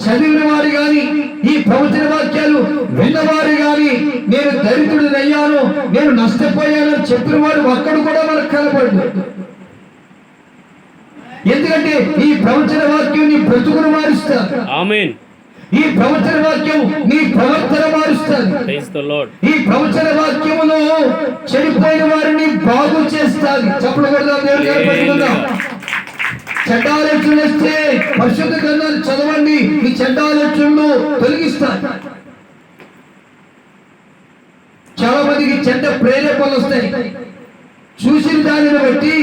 చదివిన వారు గాని ఈ ప్రవచన వాక్యాలు విన్నవారు గాని నేను దరిద్రుడినయ్యాను నేను నష్టపోయానని చెప్పిన వాడు ఒక్కడు కూడా మనకు కనపడదు ఎందుకంటే ఈ ప్రవచన వాక్యం నీ బ్రతుకును మారుస్తారు ఆమెన్. ఈ ప్రవచన వాక్యం నీ ప్రవర్తన మారుస్తుంది. ఈ ప్రవచన వాక్యమును చెడిపోయిన వారిని బాగు చేస్తాది. చప్పుడు పెట్టుకుందాం. చెడ్డ ఆలోచనలు వస్తే పరిశుద్ధ గ్రంథాలు చదవండి. మీ చెడ్డ ఆలోచనలు తొలగిస్తాయి. చాలా మందికి చెడ్డ ప్రేరేపణలు వస్తాయి. చూసిన దానిని బట్టి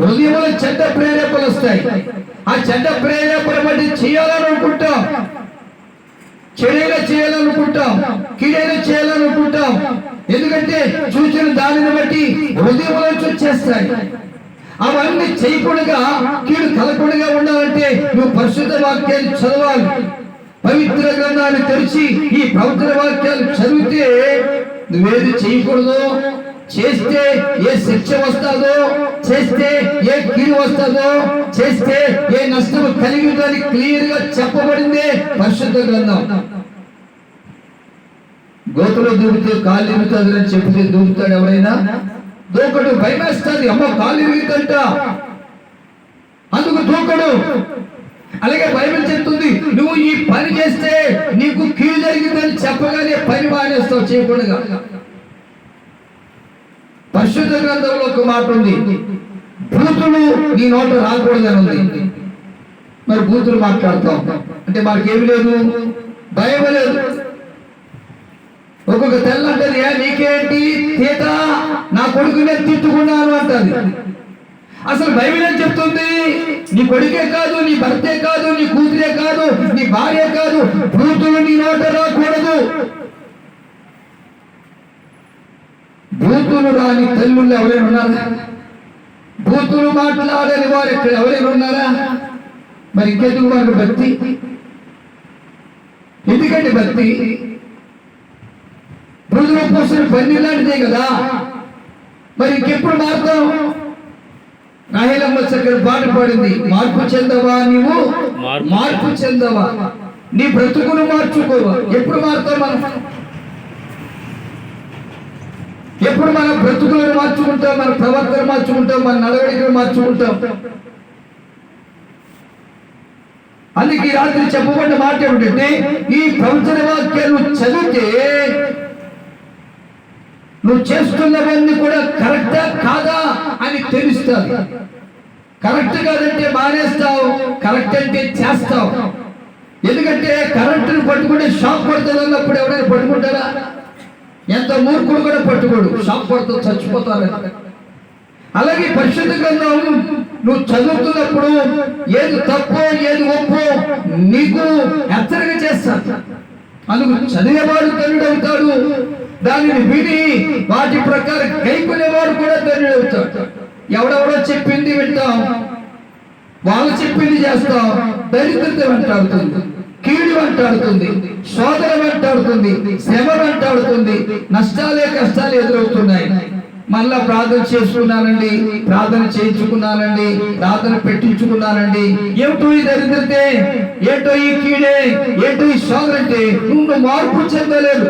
హృదయంలో చెడ్డ ప్రేరేపణలు వస్తాయి. ఆ చెడ్డ ప్రేరేపణ బట్టి చేయాలనుకుంటాం. చెడైనా చేయాలనుకుంటాం. కీడైనా చేయాలనుకుంటాం. ఎందుకంటే చూసిన దానిని బట్టి హృదయంలో చేస్తాయి. అవన్నీ చేయకుండా కీడు కలకుండా ఉండాలంటే నువ్వు పరిశుద్ధ వాక్యాన్ని చదవాలి. పవిత్ర గ్రంథాన్ని తెరిచి ఈ పవిత్ర వాక్యాలు చదివితే నువ్వేది చేయకూడదు చేస్తే ఏ శిక్ష వస్తుందో చేస్తే ఏ కీడు వస్తుందో చేస్తే ఏ నష్టం కలిగిందని క్లియర్గా చెప్పబడిందే పరిశుద్ధ గ్రంథం. గోతులో దూకితే కాళ్ళు ఇరుగుతుంది అని చెప్తే దూకుతాడు ఎవరైనా? దూకడు భయమేస్తుంది. అమ్మ కాళ్ళు ఇరుగుతంట అందుకు దూకడు. అలాగే బైబిల్ చెప్తుంది నువ్వు ఈ పని చేస్తే నీకు కీడు జరిగిందని చెప్పగానే పని మానేస్తావు చేయకుండా పరిశుద్ధ గ్రంథంలో ఒక మాట ఉంది భూతులు నీ నోట రాకూడదని ఉంది మరి బూతులు మాట్లాడతాం. అంటే మనకేమి లేదు భయం లేదు. ఒక్కొక్క తెల్ల నీకేంటి? తీత నా కొడుకునే తిట్టుకున్నాను అంటది. అసలు బైబిల్ ఏం చెప్తుంది? నీ కొడుకే కాదు నీ భర్తే కాదు నీ కూతురే కాదు నీ భార్య కాదు బూతులు నీ నోట రాకూడదు. బూతులు రాని తల్లుళ్ళు ఎవరైనా ఉన్నారా? బూతులు మాట్లాడని వారు ఇక్కడ ఎవరైనా ఉన్నారా? మరి ఇంకెందుకు మనకు భక్తి? ఎందుకంటే భక్తి? బురదలో పోసిన పన్నీర్ లాంటిదే కదా. మరి ఇంకెప్పుడు మారుతాం రాహేలమ్మ చక్కని పాట పాడింది మార్పు చెందవా నీవు? మార్పు. చెందవా? నీ బ్రతుకును మార్చుకోవా? ఎప్పుడు మారుతాం మనం? ఎప్పుడు మన బ్రతుకులను మార్చుకుంటాం మన ప్రవర్తన మార్చుకుంటాం మన నడవడికలు మార్చుకుంటాం? అందుకే రాత్రి చెప్పబడిన మాట ఏమిటంటే ఈ ప్రవచన వాక్యాలు చదివితే నువ్వు చేస్తున్నవన్నీ కూడా కరెక్టా కాదా అని తెలుస్తుంది. కరెక్ట్ కాదంటే మానేస్తావు కరెక్ట్ అంటే చేస్తావు. ఎందుకంటే కరెంటును పట్టుకుంటే షాక్ పడుతుంది అన్నప్పుడు ఎవరైనా పట్టుకుంటారా? ఎంత మూర్ఖుడు కూడా పట్టుకోడు షాక్ పడుతుంది చచ్చిపోతారు. అలాగే పరిశుద్ధ గ్రంథం నువ్వు చదువుతున్నప్పుడు ఏది తప్పో ఏది ఒప్పు నీకు హెచ్చరిక చేస్తాను. అందుకు చదివేవాడు ధనుడు అవుతాడు దానిని విని వాటి ప్రకారం కైకునేవాడు కూడా ధన్యుడు అవుతాడు ఎవడెవడో చెప్పింది వింటాం వాళ్ళు చెప్పింది చేస్తాం దరిద్రత వెంటాడుతుంది కీడు వెంటాడుతుంది శోధన వెంటాడుతుంది శ్రమ వెంటాడుతుంది నష్టాలే కష్టాలు ఎదురవుతున్నాయి. మళ్ళా ప్రార్థన చేసుకున్నానండి ప్రార్థన చేయించుకున్నానండి ప్రార్థన పెట్టించుకున్నానండి. ఏమిటో ఈ దరిద్రతే? ఏంటో ఈ కీడే? ఏంటో ఈ శోధన అంటే నువ్వు మార్పు చెందలేదు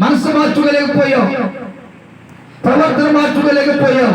മനസ്സ് മാറ്റുകയിലേക്ക് പോയോ? പ്രവർത്തന മാറ്റുകയിലേക്ക് പോയോ?